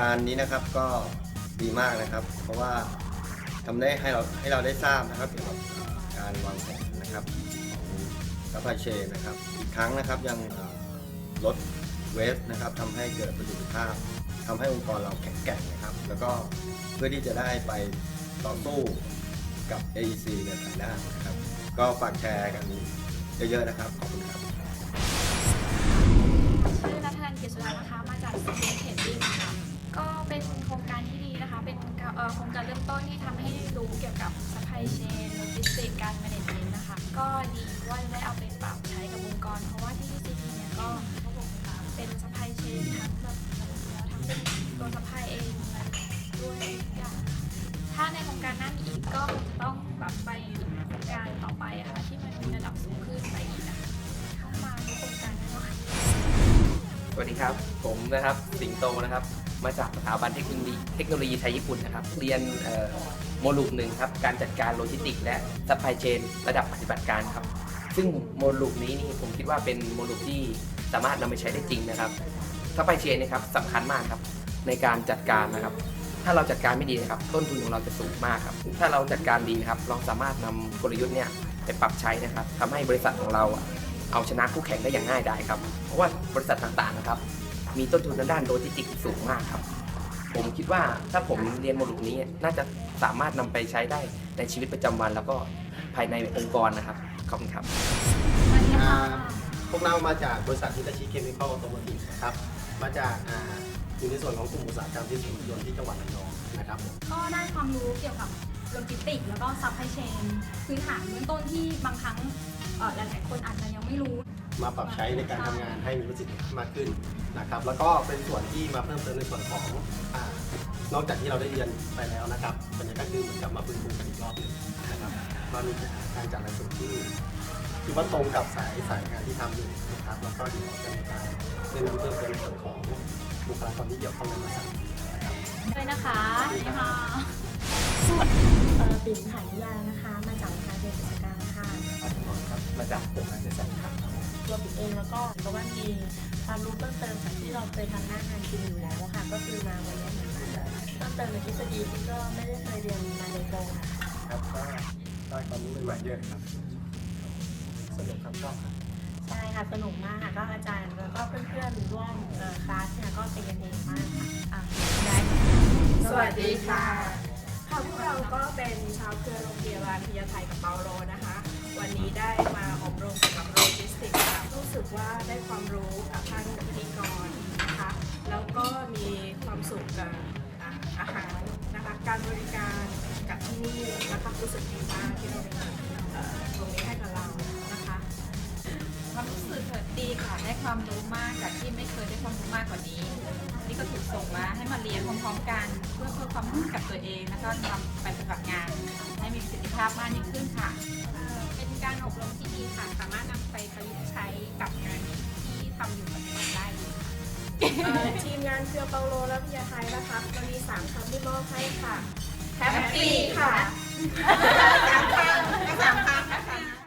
การนี้นะครับก็ดีมากนะครับ เพราะว่าทำได้ให้เราให้เราได้ทราบนะครับเกี่ยวกับการวางแผนนะครับของซัพพลายเชนนะครับ อีกครั้งนะครับยังลดเวสนะครับทำให้เกิดประสิทธิภาพทำให้องค์กรเราแข็งแกร่งนะครับ แล้วก็เพื่อที่จะได้ไปต่อสู้กับ AEC ในภายหน้านะครับ ก็ฝากแชร์กันเยอะๆนะครับ ขอบคุณครับ อ่อโครงการเริ่มต้นที่ทำให้รู้เกี่ยวกับซัพพลายเชนโลจิสติกการแมネจเมนต์นะคะ ก็ดีเพราะว่าได้เอาไปปรับใช้กับองค์กร เพราะว่าที่ TCP เนี่ยก็เป็นซัพพลายเชนทั้งแบบทั้งเป็นตัวซัพพลายเองด้วยทุกอย่างถ้าในโครงการหน้าอีกก็คงจะต้องปรับไปโครงการต่อไปอะค่ะที่มันมีระดับสูงขึ้นไปอีกนะคะเข้ามาในโครงการนั้นว่าสวัสดีครับ ผมนะครับสิงโตนะครับ มาจากสถาบันเทคโนโลยีเทคโนโลยีไทยญี่ปุ่นนะครับ เรียนโมลูกหนึ่งครับการจัดการโลจิสติกส์และซัพพลายเชนระดับปฏิบัติการครับ ซึ่งโมลูกนี้นี่ผมคิดว่าเป็นโมลูกที่สามารถนำไปใช้ได้จริงนะครับซัพพลายเชนนะครับสำคัญมากครับในการจัดการนะครับ ถ้าเราจัดการไม่ดีนะครับ ต้นทุนของเราจะสูงมากครับ ถ้าเราจัดการดีนะครับเราสามารถนำกลยุทธ์เนี่ยไปปรับใช้นะครับทำให้บริษัทของเราเอาชนะคู่แข่งได้อย่างง่ายดายครับ เพราะว่าบริษัทต่างๆนะครับ มีต้นทุนทางด้านโลจิสติกส์สูงมากครับ ผมคิดว่าถ้าผมเรียนโมดูลนี้น่าจะสามารถนำไปใช้ได้ในชีวิตประจำวันแล้วก็ภายในองค์กรนะครับขอบคุณครับสวัสดีค่ะพวกเรามาจากบริษัทฮิตาชิเคมีคอลออโตโมทีฟนะครับ มาจากอ่าอยู่ในส่วนของกลุ่มอุตสาหกรรมที่สูงยนต์ที่จังหวัดระยองนะครับผม ก็ได้ความรู้เกี่ยวกับ โลจิสติกส์แล้วก็ซัพพลายเชนพื้นฐานเบื้องต้นที่บางครั้งเอ่อหลายๆคนอาจจะยังไม่รู้ มาปรับใช้ในการทำงานให้มีประสิทธิภาพมากขึ้นนะครับ แล้วก็เป็นส่วนที่มาเพิ่มเติมในส่วนของอานอกจากที่เราได้เรียนไปแล้วนะครับมันก็คือเหมือนกับมาฟื้นฟูกันอีกรอบหนึงนะครับว่ามีการจัดหลักสูตรที่ที่ว่าตรงกับสายสายงานที่ทำอยู่นะครับ แล้วก็เดี๋ยวจะมีการเรียนรู้เพิ่มเติมในส่วนของบุคลากรที่เกี่ยวข้องในบริษัทนะครับด้วยนะคะ ถ่านิยานะคะ มาจากการเรียนกิจการค่ะมาจากผมอาจจะสั่งครับตัวปิ่นเองแล้วก็เพราะว่ามีความรู้เพิ่มเติมจากที่เราเคยทำหน้างานจริงอยู่แล้วค่ะ ก็คือมาวันนี้เหมือนมาเพิ่มเติมในทฤษฎีที่ก็ไม่ได้เคยเรียนมาโดยตรงค่ะครับก็ได้ความรู้ใหม่ๆเยอะครับสนุกครับชอบครับใช่ค่ะสนุกมากค่ะก็อาจารย์แล้วก็เพื่อนๆร่วมคลาสเนี่ยก็เป็นกันเองมากค่ะสวัสดีค่ะ พวกเราก็เป็นชาวเครือโรงพยาบาลพญาไทยกับเปาโลนะคะ วันนี้ได้มาอบรมเกี่ยวกับโลจิสติกส์ค่ะรู้สึกว่าได้ความรู้กับท่านพิธีกรนะคะ แล้วก็มีความสุขกับอาหารนะคะ การบริการกับที่นี่นะคะรู้สึกดีมากที่เราได้ตรงนี้ให้กับเรานะคะความรู้สึกดีค่ะได้ความรู้มากจากที่ไม่เคยได้ความรู้มากกว่านี้ นี่ก็ถูกส่งมาให้มาเรียนพร้อมๆกัน เพื่อเพิ่มความรู้กับตัวเองแล้วก็นำไปปฏิบัติงาน ให้มีประสิทธิภาพมากยิ่งขึ้นค่ะเอ่อเป็นการอบรมที่ดีค่ะ สามารถนำไปประยุกต์ใช้กับงานที่ทำอยู่ปัจจุบันได้เลยค่ะ เอ่อทีมงานเครือเปาโลและพญาไทนะคะจะมีสามคำที่มอบให้ค่ะแฮปปี้ค่ะ